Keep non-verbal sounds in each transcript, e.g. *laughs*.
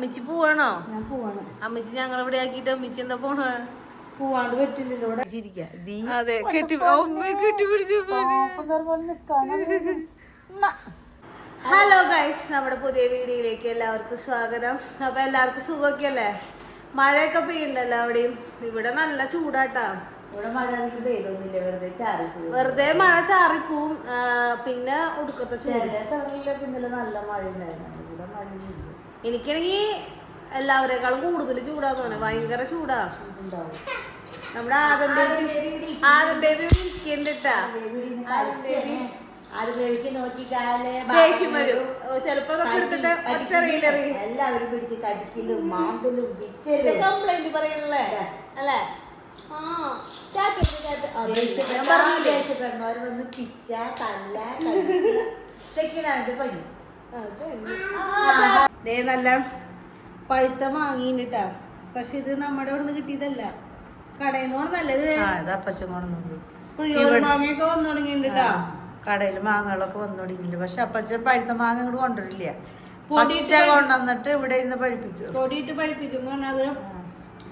അമ്മച്ചി പോവാണോ? ഞാൻ പോവാണ്. അമ്മച്ചി ഞങ്ങൾ ഇവിടെ ആക്കിട്ട് അമ്മച്ചി എന്താ പോണ? പോവാണ്ട് പറ്റില്ലല്ലോ ഇവിടെ. അതെ കെട്ടി കെട്ടിപ്പിടിച്ചു ഹലോ ഗൈസ് നമ്മുടെ പുതിയ വീഡിയോയിലേക്ക് എല്ലാവർക്കും സ്വാഗതം. അപ്പൊ എല്ലാവർക്കും സുഖമൊക്കെ അല്ലേ? മഴയൊക്കെ പെയ്യുണ്ടല്ലോ അവിടെയും? ഇവിടെ നല്ല ചൂടാട്ടാ. ഇവിടെ മഴ പെയ്തൊന്നുമില്ല വെറുതെ ചാറി വെറുതെ മഴ ചാറിപ്പോവും. പിന്നെ ഒടുക്കത്തെ ചെറിയ ചില സ്ഥലങ്ങളിലൊക്കെ ഇന്നലെ നല്ല മഴ ഉണ്ടായിരുന്നു ഇവിടെ മഴയൊന്നുമില്ല. എനിക്കാണെങ്കിൽ എല്ലാവരെക്കാളും കൂടുതൽ ചൂടാന്ന് ഭയങ്കര ചൂടാ. നമ്മുടെ ആദം ബേബി ആദം ബേബി വിളിക്കണ്ടിട്ടാ ആര് ബേബിക്ക് നോക്കിക്കാലേ ദേഷ്യം വരും ചിലപ്പോ എടുത്തിട്ട് ഒറ്റ റീലറി എല്ലാവരും പിടിച്ച് കടിക്കലും മാന്തലും പിച്ചലും കംപ്ലൈന്റ് പറയണല്ലേ? അല്ലേ? വന്ന് പിച്ച തല്ല കടിക്കുക ഇതൊക്കെയാണ് അവന്റെ പണി. ദേ നല്ല പഴുത്ത മാങ്ങിട്ടാ പക്ഷെ ഇത് നമ്മുടെ ഇവിടെ നിന്ന് കിട്ടിയതല്ല. കടയിൽ നിന്ന് നല്ലത് മാങ്ങയൊക്കെ വന്നു തുടങ്ങിയിട്ടാ കടയിൽ മാങ്ങകളൊക്കെ വന്നു തുടങ്ങിയിട്ടുണ്ട്. പക്ഷെ അപ്പച്ചൻ പഴുത്ത മാങ്ങ ഇങ്ങോട്ട് കൊണ്ടുവരില്ല. പച്ച കൊണ്ടുവന്നിട്ട് ഇവിടെ ഇരുന്ന് പഴിപ്പിക്കും. പൊടിയിട്ട് പഴുപ്പിക്കുന്നു അത്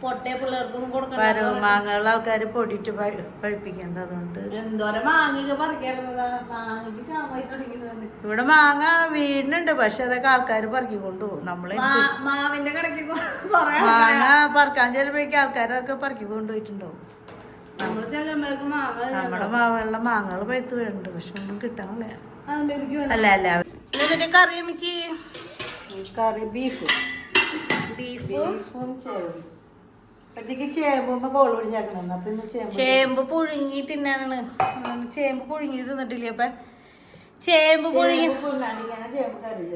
പൊട്ടയ പിള്ളേർക്കൊന്നും കൊടുക്കണം ആൾക്കാർ പൊടിയിട്ട് പഴി- പഴിപ്പിക്കുന്നത് അതുകൊണ്ട്. എന്തോരം മാങ്ങയൊക്കെ പറിക്കാറുന്നതാ മാങ്ങയ്ക്ക് ക്ഷാമമായി തുടങ്ങിയതാണ് ഇവിടെ മാങ്ങ വീടിനുണ്ട് പക്ഷെ അതൊക്കെ ആൾക്കാര് പറിക്കൊണ്ടു നമ്മൾ മാവിന്റെ കടയ്ക്ക് മാങ്ങ പറക്കാൻ ചെലപ്പോഴേക്കും ആൾക്കാരൊക്കെ പറക്കി കൊണ്ടുപോയിട്ടുണ്ടാവും നമ്മൾ ചെല്ലുമ്പോഴേക്ക് മാങ്ങ നമ്മുടെ മാവുകളിലെ മാങ്ങകൾ പഴുത്ത് വീഴുന്നുണ്ട് പക്ഷെ ഒന്നും കിട്ടാനില്ല. അല്ല അല്ല. എന്നിട്ട് കറി അമ്മച്ചി? കറി ബീഫ്. ബീഫും? ബീഫും ചേമ്പും അപ്പോഴത്തേക്ക് ചേമ്പുമ്പോ കോൾ പിടിച്ചേക്കണം. അപ്പൊ ഇന്ന് ചേമ്പ് ചേമ്പ് പുഴുങ്ങി തിന്നാനാണ്. ഉം, ചേമ്പ് പുഴുങ്ങി തിന്നിട്ടില്ലേ അപ്പൊ? ചേമ്പ് പുഴുങ്ങി ചേമ്പ് കറി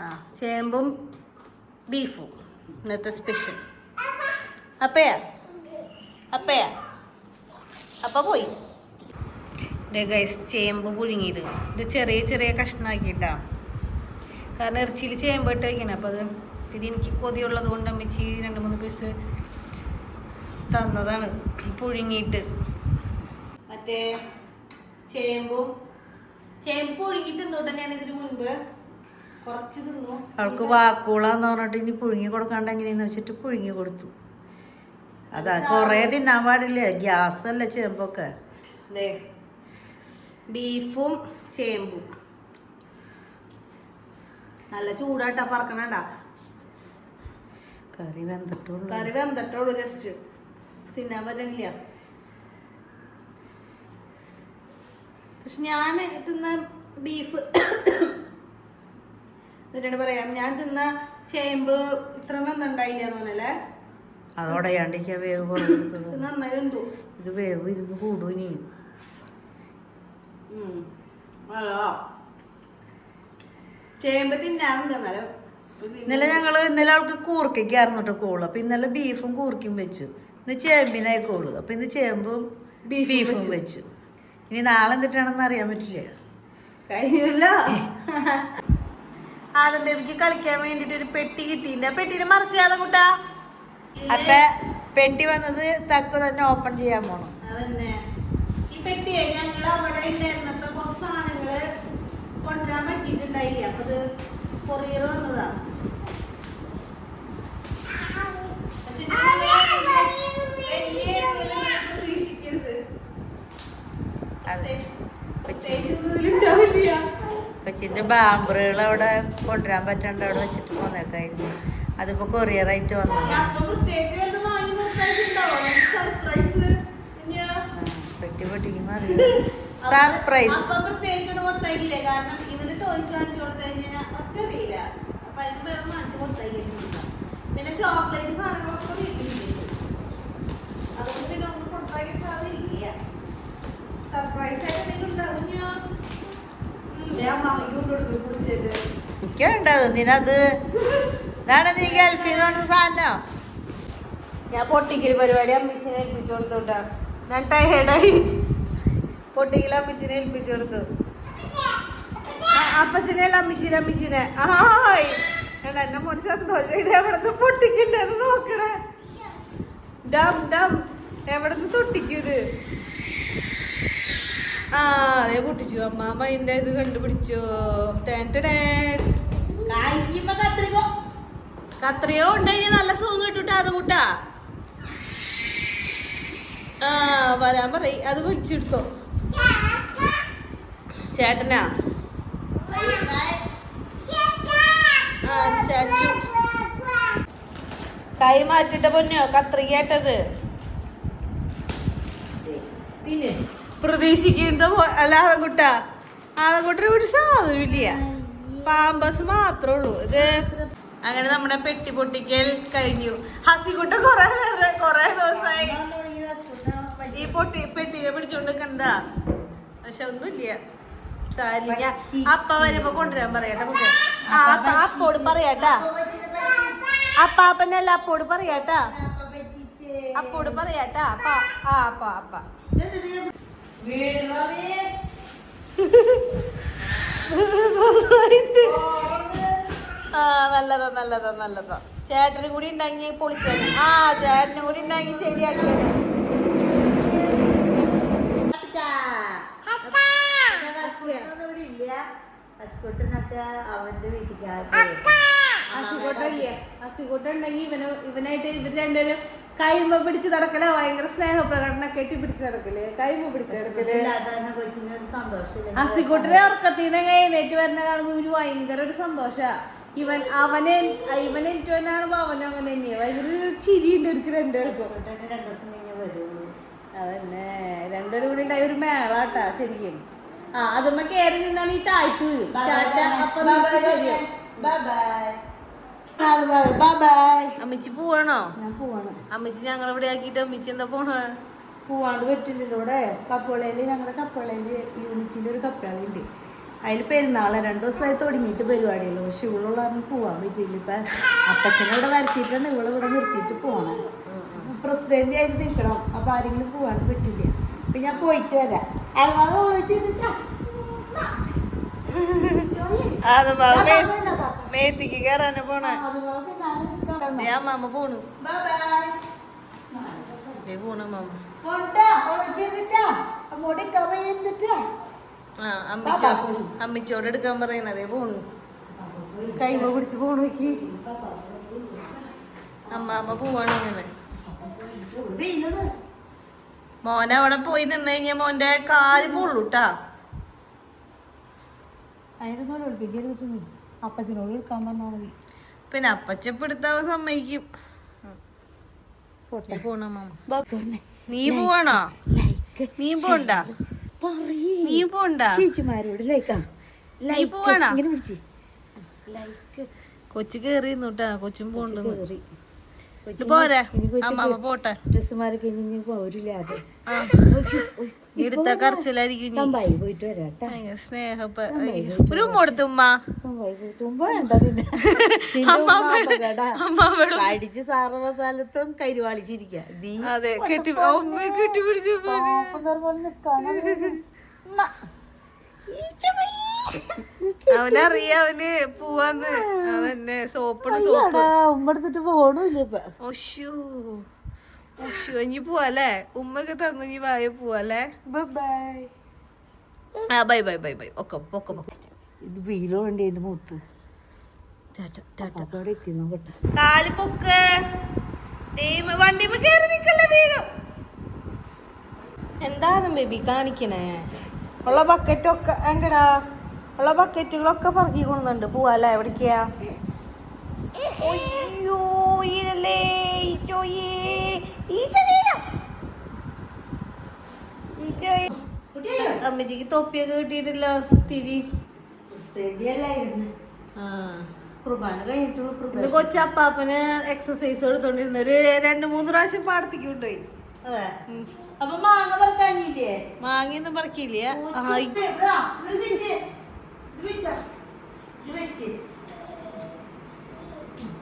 ആ ചേമ്പും ബീഫും. ഇന്നത്തെ സ്പെഷ്യൽ അപ്പയാ? അപ്പയാ? അപ്പ പോയി. ഗൈസ് ചേമ്പ് പുഴുങ്ങിയത്. ഇത് ചെറിയ ചെറിയ കഷ്ണമാക്കിട്ടാ കാരണം ഇറച്ചിയിൽ ചേമ്പ് ഇട്ട് വയ്ക്കണം അപ്പോൾ അത് ഇത്തിരി എനിക്ക് കൊതിയുള്ളത് കൊണ്ട് അമ്മച്ചി രണ്ട് മൂന്ന് പീസ് തന്നതാണ്. പുഴുങ്ങിയിട്ട്. മറ്റേ ചേമ്പും. ചേമ്പ് പുഴുങ്ങി തിന്നോട്ടെ ഞാൻ ഇതിന് മുൻപ്. കുറച്ച് തിന്നു. അവൾക്ക് വാക്കുകളാന്ന് പറഞ്ഞിട്ട് ഇനി പുഴുങ്ങി കൊടുക്കാണ്ട് എങ്ങനെയെന്ന് വെച്ചിട്ട് പുഴുങ്ങി കൊടുത്തു. അതാ കൊറേ തിന്നാൻ പാടില്ല? ഗ്യാസ് അല്ലേ ചേമ്പൊക്കെ ബീഫും ചേമ്പും. നല്ല ചൂടായിട്ടാ പറക്കണണ്ട കറി വെന്തട്ടുള്ളൂ. കറി വെന്തട്ടുള്ളൂ ജസ്റ്റ് തിന്നാൻ പറ്റണില്ല. പക്ഷെ ഞാൻ തിന്ന ബീഫ് എന്നിട്ടാണ് പറയാം ഞാൻ തിന്ന ചേമ്പ് ഇത്ര വെന്തുണ്ടായില്ല തോന്നല്ലേ അതോടെ വേവ് കുറവ് ഇത് വേവ് ഇരുന്ന് കൂടും ഇനി. ചേമ്പ് തിന്നാറുണ്ട് ഇന്നലെ ഞങ്ങൾ ഇന്നലെ അവൾക്ക് കൂർക്കയ്ക്കായിരുന്നു കേട്ടോ കോൾ. അപ്പൊ ഇന്നലെ ബീഫും കൂർക്കയും വെച്ചു. ഇന്ന് ചേമ്പിനായി കോൾ അപ്പം ഇന്ന് ചേമ്പും ബീഫും വെച്ചു. ഇനി നാളെ എന്തിട്ടാണെന്ന് അറിയാൻ പറ്റില്ല? കഴിഞ്ഞല്ല. *laughs* ആദ്യം ബേബിക്ക് കളിക്കാൻ വേണ്ടിട്ട് ഒരു പെട്ടി കിട്ടിയിട്ടുണ്ട്. ആ പെട്ടിനെ മറിച്ചാതെ കൂട്ടാ. അപ്പൊ പെട്ടി വന്നത് തക്ക തന്നെ ഓപ്പൺ ചെയ്യാൻ പോണം. ഈ പെട്ടിയെ ഞങ്ങൾ അവിടെ ഉണ്ടായിരുന്നപ്പോ കുറച്ച് സാധനങ്ങൾ കൊണ്ടുവരാൻ പറ്റിയിട്ടുണ്ടായില്ല? അപ്പൊ ഇത് കൊറിയർ വന്നതാ. കൊച്ചിന്റെ ബാമ്പറുകൾ അവിടെ കൊണ്ടുവരാൻ പറ്റാണ്ട് അവിടെ വെച്ചിട്ട് പോന്നേക്കായിരുന്നു. അതിപ്പോ കൊറിയറായിട്ട് വന്നു. കൊടുത്തായിട്ടുണ്ടാവോ? സർപ്രൈസ് ഇനി പെട്ടി പൊട്ടിക്കുമ്പോ മാറി സർപ്രൈസ് പിന്നെ ചോക്ലേറ്റ് കൊടുത്തായില്ലേ കാരണം ഇവർ ടോയ്സ് വാങ്ങിച്ചു കൊടുത്തു കഴിഞ്ഞാൽ ഒറ്റ അറിയില്ല അപ്പൊ അതിന് വേറെ വാങ്ങിച്ചു കൊടുത്തായിരിക്കും പിന്നെ ചോക്ലേറ്റ് സാധനങ്ങളൊക്കെ വീട്ടിലുണ്ട് അതുകൊണ്ട് പിന്നെ ഒന്നും കൊടുത്താൽ സാധ്യതയില്ല സർപ്രൈസ് ആയിട്ട് എന്തെങ്കിലും ഉണ്ടാവും ഞാൻ ഞാൻ നിനത്? ഇതാണ് നീ ഗൾഫിൽ നിന്ന് പറഞ്ഞ സാധനം. ഞാൻ പൊട്ടിക്കൽ പരിപാടി അമ്മിച്ചിനെ ഏൽപ്പിച്ചു കൊടുത്തോട്ടാ. ഞാൻ ടയേർഡായി പൊട്ടിക്കൽ അമ്മിച്ചിനെ ഏൽപ്പിച്ചു കൊടുത്തു. അപ്പച്ചനെ അല്ല അമ്മിച്ചിനെ അമ്മിച്ചിനെ. ആയ് എടാ എന്റെ മോന് സന്തോഷം. ഇത് എവിടുന്ന് പൊട്ടിക്കണ്ടെന്ന് നോക്കണേ. ഡം ഡം. എവിടുന്ന് നിന്ന് ഇത്? ആ അതേ പൊട്ടിച്ചു. അമ്മാമ്മ അതിന്റെ ഇത് കണ്ടുപിടിച്ചു. കത്രിയോ കത്രിക? കൊണ്ടുകഴിഞ്ഞാൽ നല്ല സുഖം കിട്ടൂട്ടാ അത് കൂട്ടാ. ആ വരാൻ പറയ്. അത് വിളിച്ചെടുത്തോ. ചേട്ടനാ? ചാച്ചു. കൈ മാറ്റിട്ട പൊന്നോ? കത്രികേട്ടത് പിന്നെ? പ്രതീക്ഷിക്കുന്ന അല്ലാതെ അല്ല അതകുട്ട പിടിച്ചാ സാധനമില്ല. പാമ്പസ് മാത്രമേ ഉള്ളൂ. ഇത് അങ്ങനെ നമ്മുടെ പെട്ടി പൊട്ടിക്കൽ കഴിഞ്ഞു. ഹസിക്കുട്ട കൊറേ നേരം കൊറേ ദിവസമായി. ഈ പൊട്ടി പെട്ടിനെ പിടിച്ചോണ്ട് കണ്ടാ പക്ഷെ ഒന്നുമില്ല. സാരില്ല അപ്പ വരുമ്പോ കൊണ്ടുവരാൻ പറയട്ടെ നമുക്ക്. അപ്പ അപ്പോട് പറയാട്ടാ. അപ്പാപ്പനല്ല അപ്പോട് പറയാട്ടാ. അപ്പോട് പറയാട്ടാ. അപ്പ ആ അപ്പ അപ്പ. ആ നല്ലതാ നല്ലതാ നല്ലതാ. ചേട്ടന് കൂടി ഉണ്ടെങ്കിൽ പൊളിച്ചത്. ആ ചേട്ടന് കൂടി ഉണ്ടെങ്കിൽ ശരിയാക്കിയത്. ഹസ്ബൻഡിനൊക്കെ അവന്റെ വീട്ടിൽ അസിക്കോട്ടല്ലേ അസിക്കോട്ടുണ്ടെങ്കിൽ ഇവന് ഇവനായിട്ട് ഇവർ രണ്ടുപേരും കൈമ പിടിച്ച് നടക്കല ഭയങ്കര സ്നേഹപ്രകടനം കെട്ടി പിടിച്ച് നടക്കൽ. കൈമ പിടിച്ച് നടക്കൽ. അസിക്കുട്ടിനെ ഉറക്കത്തിന് എഴുന്നേറ്റ് വരുന്ന കാണുമ്പോ ഇവന് ഭയങ്കര ഒരു സന്തോഷ. ഇവൻ അവനെ ഇവൻ എനിക്ക് കാണുമ്പോ അവനും അങ്ങനെ തന്നെയാ. ഭയങ്കര ഒരു ചിരിയുണ്ട് എനിക്ക് രണ്ടുപേർക്കും. അതന്നെ. രണ്ടുപേരും കൂടി ഉണ്ടായ ഒരു മേളാട്ടാ ശരിക്കും. ആ അതുമ്മ കയറി നിന്നാണ് ഈ താഴ്ത്തു ടാറ്റ, അപ്പൊ ശരിയാവും. അമ്മച്ചി പോവാണോ? അമ്മച്ചി ഞങ്ങൾ ഇവിടെ ആക്കിട്ട് അമ്മച്ചി എന്താ പോണ? പോവാണ്ട് പറ്റില്ലല്ലോ ഇവിടെ കപ്പളയിൽ ഞങ്ങളുടെ കപ്പളയിൽ യൂണിറ്റിൽ ഒരു കപ്പളുണ്ട് അതിൽ പെരുന്നാളെ രണ്ടു ദിവസമായി തുടങ്ങിയിട്ട് പരിപാടിയല്ലോ. പക്ഷെ ഇവളുള്ള പോവാൻ പറ്റില്ല ഇപ്പൊ അപ്പച്ചനെ ഇവിടെ വരച്ചിട്ടാണ് ഇവളെ ഇവിടെ നിർത്തിയിട്ട് പോകണം പ്രസിഡന്റ് ആയിട്ട് നിൽക്കണം അപ്പൊ ആരെങ്കിലും പോവാണ്ട് പറ്റില്ല? അപ്പൊ ഞാൻ പോയിട്ട് വരാം. അത് പാപ്പ. മേത്തിക്ക് കയറാനെ പോണേ. ആ, അതുപോലെ പിന്നെ ആൾ നിൽക്കാം. ഞാൻ മാമ പോണു. പോണു മാമ. ആ അമ്മിച്ചോ അമ്മിച്ചോട് എടുക്കാൻ പറയണതേ പോണു. കൈമ പിടിച്ച് പോണോക്കി അമ്മ അമ്മ പോവാണ് അങ്ങനെ. മോൻ അവിടെ പോയി നിന്ന് കഴിഞ്ഞാ മോന്റെ കാൽ പൊള്ളൂട്ടാ. അതിനൊന്നും ഒളിപ്പിക്കരുത് നീ. അപ്പച്ചനോട് എടുക്കാൻ പറഞ്ഞാൽ മതി. പിന്നെ അപ്പച്ചപ്പെടുത്താവ സമ്മതിക്കും. നീ പോണോ. നീ പോണ്ട. നീ പോണ്ട? ചേച്ചിമാരോട് ലൈക്കാ. Like like. കൊച്ചു കേറി നിന്നുട്ടാ കൊച്ചും പോണ്ടെന്ന് പോരെ. പോട്ടെ. ഡ്രസ്സുമാരൊക്കെ ഇനി ഇനി പോരില്ല അത്. എടുത്ത കറച്ചിലായിരിക്കും തമ്പായി പോയിട്ട് സ്നേഹം. ഒരു ഉമ്മ ഉമ്മ. നീ അതെ കെട്ടി ഉമ്മ. *laughs* അവനറിയാം അവന് പോവാന്ന്. അതന്നെ സോപ്പാണ് സോപ്പ്. അയ്യടാ, ഉമ്മ എടുത്തിട്ട് പോണില്ല ഒശു ഒശു ഇനി പോവാല്ലേ? ഉമ്മക്ക് തന്നു ഇനി വായ പോവാല്ലേ? ആ ബൈ ബൈ ബൈ ബൈ. ഒക്കെ ഒക്കെ ഇത് വീലോ വേണ്ടി എന്റെ മൂത്ത് കാൽ പൊക്ക് വണ്ടിമ കേറി നിക്കല്ലേ വീഴും എന്താ ബേബി കാണിക്കണേ? ഉള്ള ബക്കറ്റൊക്കെ എങ്കടാ ഉള്ള ബക്കറ്റുകളൊക്കെ പറക്കി കൊണ്ടുണ്ട് പോവാല്ലേ എവിടേക്കാ? അയ്യോ ഈച്ചോയേ ഈച്ച വീണു. ഈച്ചോയെ. അമ്മച്ചിക്ക് തൊപ്പിയൊക്കെ കിട്ടിയിട്ടില്ല തിരി. ഇന്ന് കൊച്ചപ്പാപ്പന് എക്സസൈസ് കൊടുത്തോണ്ടിരുന്ന ഒരു രണ്ട് മൂന്ന് പ്രാവശ്യം പാടത്തേക്ക് കൊണ്ടുപോയി. മാങ്ങ പറക്കാനില്ലേ? മാങ്ങയൊന്നും പറക്കില്ല. വെച്ചോ. വെച്ച്.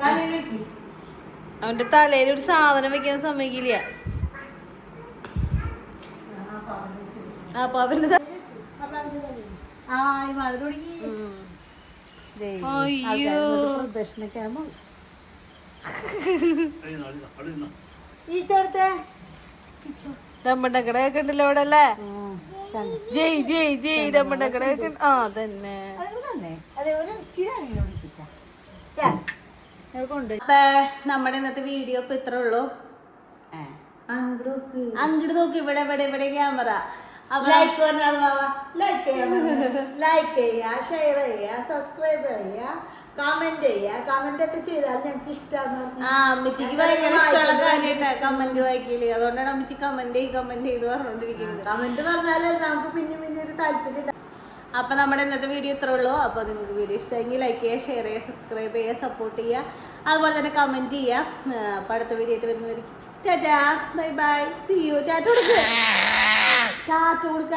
തലയിൽ വെക്ക്. അവന്റെ തലയിൽ ഒരു സാധനം വെക്കാൻ സമ്മതിക്കില്ല. അപ്പൊ ഈ ചോർത്തെ. ഡമ്മണ്ടക്കടയൊക്കെ ഉണ്ടല്ലോ അവിടെ അല്ലേ ജയ് ജയ് ജയ് നമ്മുടെ ഉണ്ട്. ആ തന്നെ. നമ്മുടെ ഇന്നത്തെ വീഡിയോ ഇപ്പൊ ഇത്ര ഉള്ളൂ. അങ്ങോട്ട് നോക്ക്. നോക്കി. ഇവിടെ ഇവിടെ ഇവിടെ ക്യാമറ. ലൈക്ക് പറഞ്ഞാൽ ലൈക്ക് ചെയ്യാൻ ലൈക്ക് ചെയ്യുക ഷെയർ ചെയ്യുക സബ്സ്ക്രൈബ് ചെയ്യുക കമന്റ് ചെയ്യാ. കമന്റ് ഒക്കെ ചെയ്താൽ ഞങ്ങൾക്ക് ഇഷ്ടമാണ് ആ അമ്മച്ചിക്ക് ഭയങ്കര ഇഷ്ടമുള്ള കാര്യമായിട്ടാ കമന്റ് വായിക്കൽ. അതുകൊണ്ടാണ് അമ്മച്ചി കമന്റ് ചെയ്ത് കമന്റ് ചെയ്ത് പറഞ്ഞോണ്ടിരിക്കുന്നത്. കമന്റ് പറഞ്ഞാലേ നമുക്ക് പിന്നെ പിന്നെ ഒരു താല്പര്യം. അപ്പൊ നമ്മുടെ ഇന്നത്തെ വീഡിയോ ഇത്രേ ഉള്ളൂ. അപ്പൊ നിങ്ങൾക്ക് വീഡിയോ ഇഷ്ടമെങ്കിൽ ലൈക്ക് ചെയ്യുക ഷെയർ ചെയ്യുക സബ്സ്ക്രൈബ് ചെയ്യുക സപ്പോർട്ട് ചെയ്യുക. അതുപോലെ തന്നെ കമന്റ് ചെയ്യുക. അപ്പൊ അടുത്ത വീഡിയോ ആയിട്ട് വരുന്നവർക്ക് tata bye bye see you tata കൊടുക്കുക ടാറ്റ കൊടുക്കുക